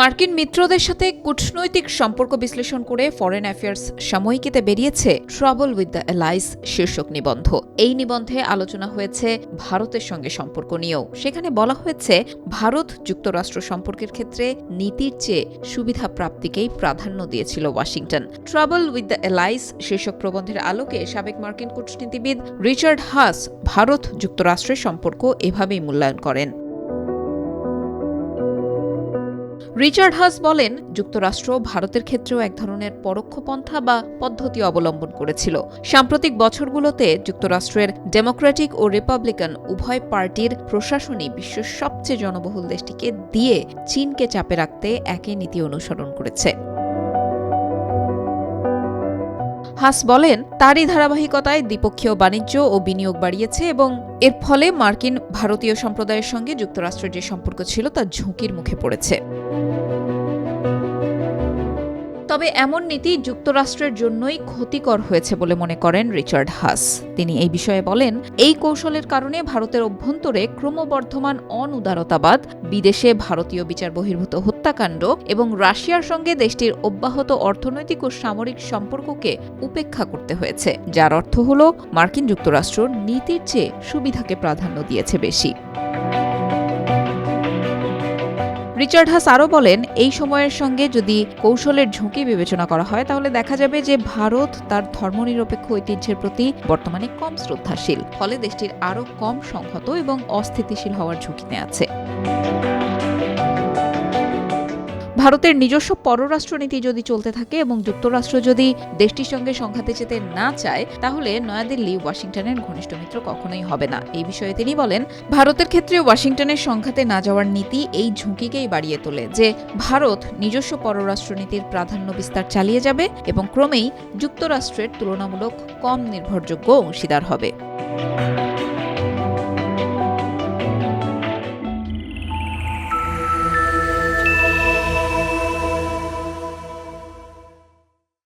মার্কিন মিত্রদের সাথে কূটনৈতিক সম্পর্ক বিশ্লেষণ করে ফরেন অ্যাফেয়ার্স সাময়িকীতে বেরিয়েছে ট্রাবল উইথ দ্য অ্যালাইস শীর্ষক নিবন্ধ। এই নিবন্ধে আলোচনা হয়েছে ভারতের সঙ্গে সম্পর্ক নিয়েও। সেখানে বলা হয়েছে, ভারত যুক্তরাষ্ট্র সম্পর্কের ক্ষেত্রে নীতির চেয়ে সুবিধা প্রাপ্তিকেই প্রাধান্য দিয়েছিল Washington. Trouble with the allies শীর্ষক প্রবন্ধের আলোকে সাবেক মার্কিন কূটনীতিবিদ রিচার্ড হাস ভারত যুক্তরাষ্ট্রের সম্পর্ক এভাবেই মূল্যায়ন করেন। রিচার্ড হাস বলেন, যুক্তরাষ্ট্র ভারতের ক্ষেত্রেও এক ধরনের পরোক্ষ পন্থা বা পদ্ধতি অবলম্বন করেছিল। সাম্প্রতিক বছরগুলোতে যুক্তরাষ্ট্রের ডেমোক্রেটিক ও রিপাবলিকান উভয় পার্টির প্রশাসনই বিশ্বের সবচেয়ে জনবহুল দেশটিকে দিয়ে চীনকে চাপে রাখতে একই নীতি অনুসরণ করেছে। হাস বলেন, তারই ধারাবাহিকতায় দ্বিপক্ষীয় বাণিজ্য ও বিনিয়োগ বাড়িয়েছে এবং এর ফলে মার্কিন ভারতীয় সম্প্রদায়ের সঙ্গে যুক্তরাষ্ট্রের যে সম্পর্ক ছিল তা ঝুঁকির মুখে পড়েছে। তবে এমন নীতি যুক্তরাষ্ট্রের জন্যই ক্ষতিকর হয়েছে বলে মনে করেন রিচার্ড হাস। তিনি এই বিষয়ে বলেন, এই কৌশলের কারণে ভারতের অভ্যন্তরে ক্রমবর্ধমান অনুদারতাবাদ, বিদেশে ভারতীয় বিচার বহির্ভূত হত্যাকাণ্ড এবং রাশিয়ার সঙ্গে দেশটির অব্যাহত অর্থনৈতিক ও সামরিক সম্পর্ককে উপেক্ষা করতে হয়েছে, যার অর্থ হল মার্কিন যুক্তরাষ্ট্র নীতির চেয়ে সুবিধাকে প্রাধান্য দিয়েছে বেশি। রিচার্ড হাস আরও বলেন, এই সময়ের সঙ্গে যদি কৌশলের ঝুঁকি বিবেচনা করা হয়, তাহলে দেখা যাবে যে ভারত তার ধর্মনিরপেক্ষ ঐতিহ্যের প্রতি বর্তমানে কম শ্রদ্ধাশীল। ফলে দেশটির আরও কম সংহত এবং অস্থিতিশীল হওয়ার ঝুঁকিতে আছে। ভারতের নিজস্ব পররাষ্ট্রনীতি যদি চলতে থাকে এবং যুক্তরাষ্ট্র যদি দেশটির সঙ্গে সংঘাতে যেতে না চায়, তাহলে নয়াদিল্লি, ওয়াশিংটনের ঘনিষ্ঠ মিত্র কখনোই হবে না। এই বিষয়ে তিনি বলেন, ভারতের ক্ষেত্রে ওয়াশিংটনের সংঘাতে না যাওয়ার নীতি এই ঝুঁকিকেই বাড়িয়ে তোলে যে ভারত নিজস্ব পররাষ্ট্রনীতির প্রাধান্য বিস্তার চালিয়ে যাবে এবং ক্রমেই যুক্তরাষ্ট্রের তুলনামূলক কম নির্ভরযোগ্য অংশীদার হবে।